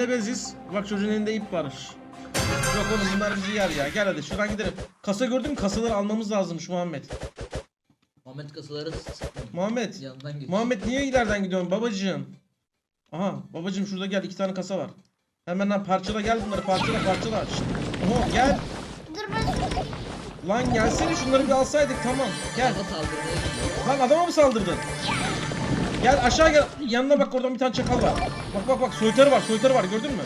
ne beziz? Bak çocuğun elinde ip var. Yok oğlum bunlar bizi yer ya. Gel hadi şuradan gidelim. Kasa gördün mü? Kasaları almamız lazımmış Muhammed. Muhammed kasaları sıkma. Muhammed. Muhammed niye ileriden gidiyorsun babacığım? Aha babacığım şurada gel iki tane kasa var. Hemen lan parçala gel bunları parçala parçala. Şşt. Oho gel. Dur ben. Lan gelsene şunları bir alsaydık tamam. Gel. Adama saldırmaya gidiyor. Lan adama mı saldırdın? Gel aşağı gel. Yanına bak oradan bir tane çakal var. Bak bak bak soytarı var soytarı var gördün mü?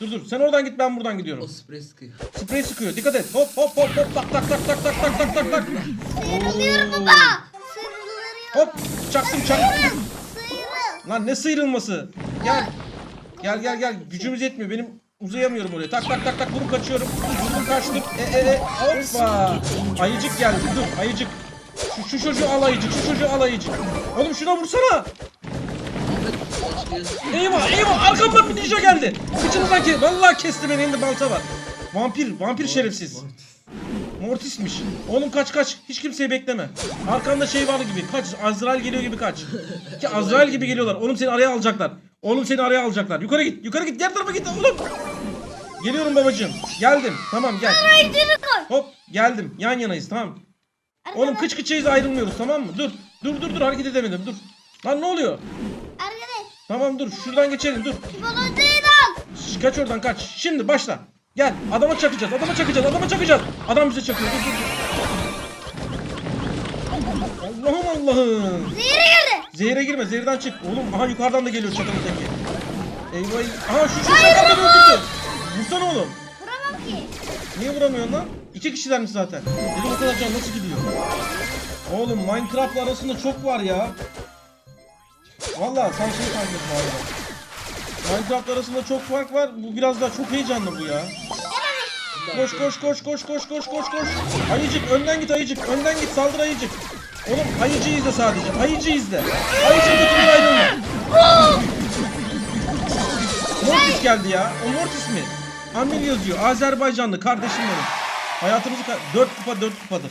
Dur dur sen oradan git ben buradan O gidiyorum. sprey sıkıyor. Sprey sıkıyor dikkat et. Hop hop hop hop tak tak tak tak tak tak tak tak tak. Sıyrılıyorum baba. Sıyrılıyorum. Hop çaktım çaktım. Sıyrıl. Lan ne sıyrılması? Gel. Gel gel gel. Gücümüz yetmiyor. Benim uzayamıyorum oraya. Tak tak tak tak bunu kaçıyorum. Bunu kaçtım. E e e. Hoppa. Ayıcık geldi. Dur ayıcık. Şu, şu çocuğu al ayıcık. Şu çocuğu al ayıcık. Oğlum şuna vursana. Eyvah eyvah arkamdan bir ninja geldi. Kıçınızdan ke Vallahi kesti beni elinde balta var. Vampir, vampir şerefsiz. Mortismiş. Oğlum kaç kaç. Hiç kimseyi bekleme. Arkanda şey var gibi. Kaç. Azrail geliyor gibi kaç. Ki Azrail gibi geliyorlar. Oğlum seni araya alacaklar. Oğlum seni araya alacaklar. Yukarı git. Yukarı git. Diğer tarafa git. Oğlum. Geliyorum babacığım. Geldim. Tamam gel. Hop geldim. Yan yanayız tamam. Oğlum kıç kıçayız ayrılmıyoruz tamam mı? Dur. Dur dur dur hareket edemedim dur. Lan ne oluyor? Arkadaş. Tamam dur şuradan geçelim dur. Volantayı da. Şş, Kaç oradan kaç. Şimdi başla. Gel adama çakacağız adama çakacağız adama çakacağız. Adam bize çakıyor. Dur, dur, dur. Allah'ım Allah'ım. Zehire girdi. Zehire girme zehirden çık. Oğlum aha yukarıdan da geliyor çakalın teki. Eyvah. Aha şu şu çakal beni öldürdü. Vursana oğlum. Niye vuramıyorsun lan? İki kişilermiş zaten. Dedim o kadar can nasıl gidiyor? Oğlum Minecraft'la arasında çok var ya. Vallahi sen şey bu arada. Minecraft arasında çok fark var. Bu biraz daha çok heyecanlı bu ya. Koş koş koş koş koş koş koş koş. Ayıcık önden git ayıcık. Önden git saldır ayıcık. Oğlum ayıcı izle sadece. Ayıcı izle. Ayıcı götürür ayrılma. Mortis geldi ya. O Mortis mi? Amil yazıyor. Azerbaycanlı kardeşim benim. Hayatımızı ka- 4 kupa 4 kupadır.